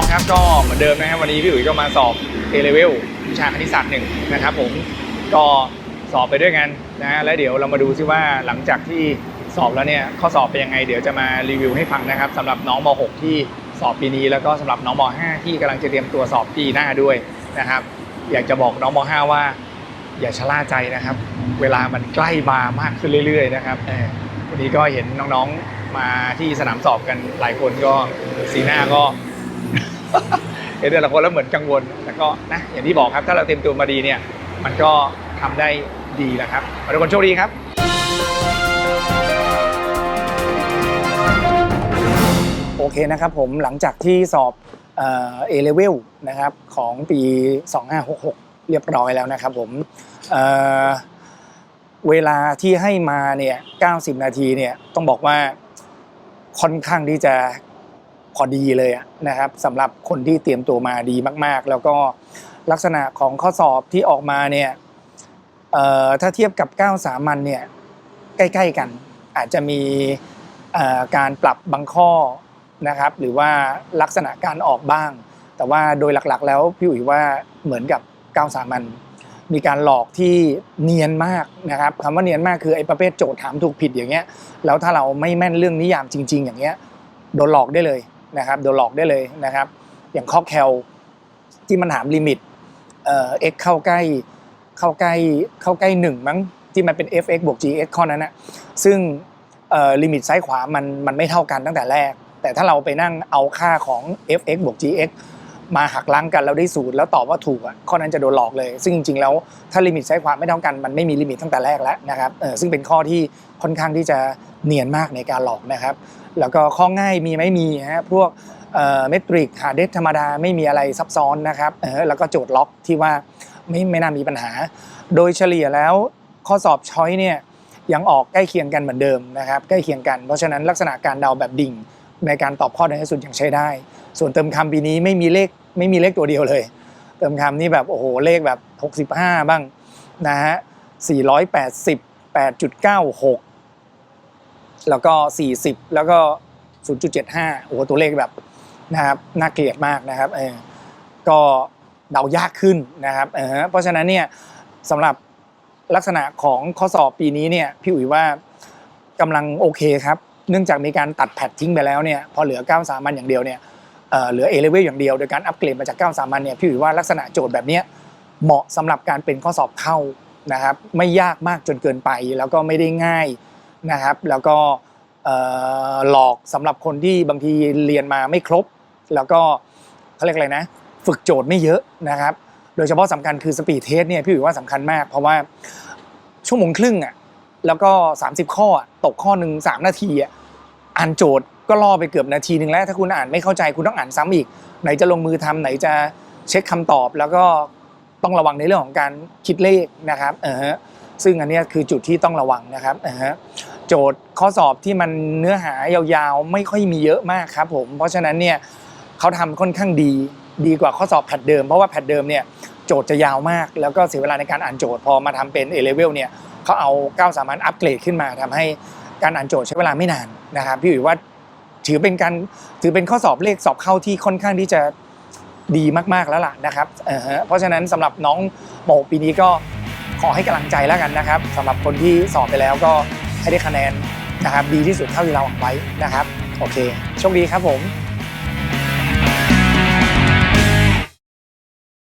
ครับน้องครับก็เหมือนเดิมนะครับวันนี้พี่อุ๋ยก็มาสอบเอเลเวลวิชาคณิตศาสตร์หนึ่งนะครับผมก็สอบไปด้วยกันนะฮะแล้วเดี๋ยวเรามาดูซิว่าหลังจากที่สอบแล้วเนี่ยข้อสอบเป็นยังไงเดี๋ยวจะมารีวิวให้ฟังนะครับสำหรับน้องม .6 ที่สอบปีนี้แล้วก็สำหรับน้องม .5 ที่กำลังจะเตรียมตัวสอบปีหน้าด้วยนะครับ อยากจะบอกน้องม .5 ว่า อย่าชะล่าใจนะครับ เวลามันใกล้มามากขึ้นเรื่อย ๆ นะครับวันนี้ก็เห็นน้องๆมาที่สนามสอบกันหลายคนก็สีหน้าก็ เห็นแต่ละคนแล้วเหมือนกังวลแต่ก็นะอย่างที่บอกครับถ้าเราเตรียมตัวมาดีเนี่ย มันก็ทำได้ดีแหละครับทุกคนโชคดีครับโอเคนะครับผมหลังจากที่สอบเอเลเวลนะครับของปี 2566 เรียบร้อยแล้วนะครับผมเเวลาที่ให้มาเนี่ย 90 นาทีเนี่ยต้องบอกว่าค่อนข้างที่จะ อดีเลยนะครับสำหรับคนที่เตรียมตัวมาดีมาก ๆ แล้วก็ลักษณะของข้อสอบที่ออกมาเนี่ยถ้าเทียบกับ 9 สามัญเนี่ยใกล้ ๆ กัน อาจจะมีการปรับบางข้อนะครับหรือว่าลักษณะการออกบ้าง แต่ว่าโดยหลักๆ แล้วพี่อุ๋ยว่าเหมือนกับก้าวสามัญมีการหลอกที่เนียนมากนะครับคำว่าเนียนมากคือไอ้ประเภทโจทย์ถามถูกผิดอย่างเงี้ยแล้วถ้าเราไม่แม่นเรื่องนิยามจริง ๆ อย่างเงี้ยโดนหลอกได้เลย นะครับโดนหลอกได้เลยนะครับ อย่างข้อแคลที่มันถามลิมิตเอ่อ x เข้าใกล้เข้าใกล้เข้าใกล้หนึ่งมั้งที่มันเป็น fx บวก gx ข้อนั้นนะซึ่งเอ่อลิมิตซ้ายขวามันมันไม่เท่ากันตั้งแต่แรก แต่ถ้าเราไปนั่งเอาค่าของ fx บวก gx มาหักล้างกันแล้วได้สูตรแล้วตอบว่าถูกอะข้อนั้นจะโดนหลอกเลย ซึ่งจริงๆแล้วถ้าลิมิตซ้ายขวาไม่เท่ากันมันไม่มีลิมิตตั้งแต่แรกแล้วนะครับเออซึ่งเป็นข้อที่ค่อนข้างที่จะเนียนมากในการหลอกนะครับ แล้วก็ข้อง่ายมีไม่มีฮะพวกเมตริกหาเดธรรมดาไม่มีอะไรซับซ้อนนะครับแล้วก็โจทย์ล็อกที่ว่าไม่ไม่น่ามีปัญหา โดยเฉลี่ยแล้วข้อสอบช้อยเนี่ยยังออกใกล้เคียงกันเหมือนเดิมนะครับใกล้เคียงกันเพราะฉะนั้นลักษณะการเดาแบบดิ่ง ในการตอบข้อในที่สุดยังใช้ได้ ส่วนเติมคำปีนี้ไม่มีเลขไม่มีเลขตัวเดียวเลย เติมคำนี่แบบโอ้โหเลขแบบ 65 บ้างนะฮะ480 8.96 แล้วก็ 40 แล้วก็ 0.75 โอ้โหตัวเลขแบบนะครับน่าเกลียดมากนะครับเออก็เดายากขึ้นนะครับเออเพราะฉะนั้นเนี่ยสำหรับลักษณะของข้อสอบปีนี้เนี่ยพี่อุ๋ยว่ากำลังโอเคครับ เนื่องจากมีการตัดแพททิ้งไปแล้วเนี่ยพอเหลือ9สามัญอย่างเดียวเนี่ยเอ่อเหลือ A level อย่างเดียวโดยการอัปเกรดมาจาก9สามัญเนี่ยพี่อุ๋ยว่าลักษณะโจทย์แบบนี้เหมาะสำหรับการเป็นข้อสอบเข้านะครับไม่ยากมากจนเกินไปแล้วก็ไม่ได้ง่าย นะครับ แล้วก็หลอกสำหรับคนที่บางทีเรียนมาไม่ครบ แล้วก็เขาเรียกอะไรนะ ฝึกโจทย์ไม่เยอะนะครับ โดยเฉพาะสำคัญคือสปีดเทสเนี่ยพี่อุ๋ยว่าสำคัญมาก เพราะว่าชั่วโมงครึ่งอะแล้วก็ 30 ข้อตกข้อหนึ่ง3นาทีอะอ่านโจทย์ก็ล่อไปเกือบนาทีหนึ่งแล้ว ถ้าคุณอ่านไม่เข้าใจคุณต้องอ่านซ้ำอีก ไหนจะลงมือทำไหนจะเช็คคำตอบแล้วก็ต้องระวังในเรื่องของการคิดเลขนะครับเออ ซึ่งอันนี้คือจุดที่ต้องระวังนะครับเออฮะโจทย์ข้อสอบที่มันเนื้อหายาวๆ ไม่ค่อยมีเยอะมากครับผมเพราะฉะนั้นเนี่ยเขาทำค่อนข้างดีดีกว่าข้อสอบแพทเดิมเพราะว่าแพทเดิมเนี่ยโจทย์จะยาวมาก แล้วก็เสียเวลาในการอ่านโจทย์พอมาทำเป็น A level เนี่ยเขาเอา9สามัญอัปเกรดขึ้นมาทำให้การอ่านโจทย์ใช้เวลาไม่นานนะครับพี่อุ๋ยว่าถือเป็นการถือเป็นข้อสอบเลขสอบเข้าที่ค่อนข้างที่จะดีมากๆแล้วล่ะนะครับ เพราะฉะนั้นสำหรับน้องโมปีนี้ก็ ขอให้กำลังใจแล้วกันนะครับสำหรับคนที่สอบไปแล้วก็ให้ได้คะแนนนะครับดีที่สุดเท่าที่เราหวังไว้นะครับ โอเคโชคดีครับผม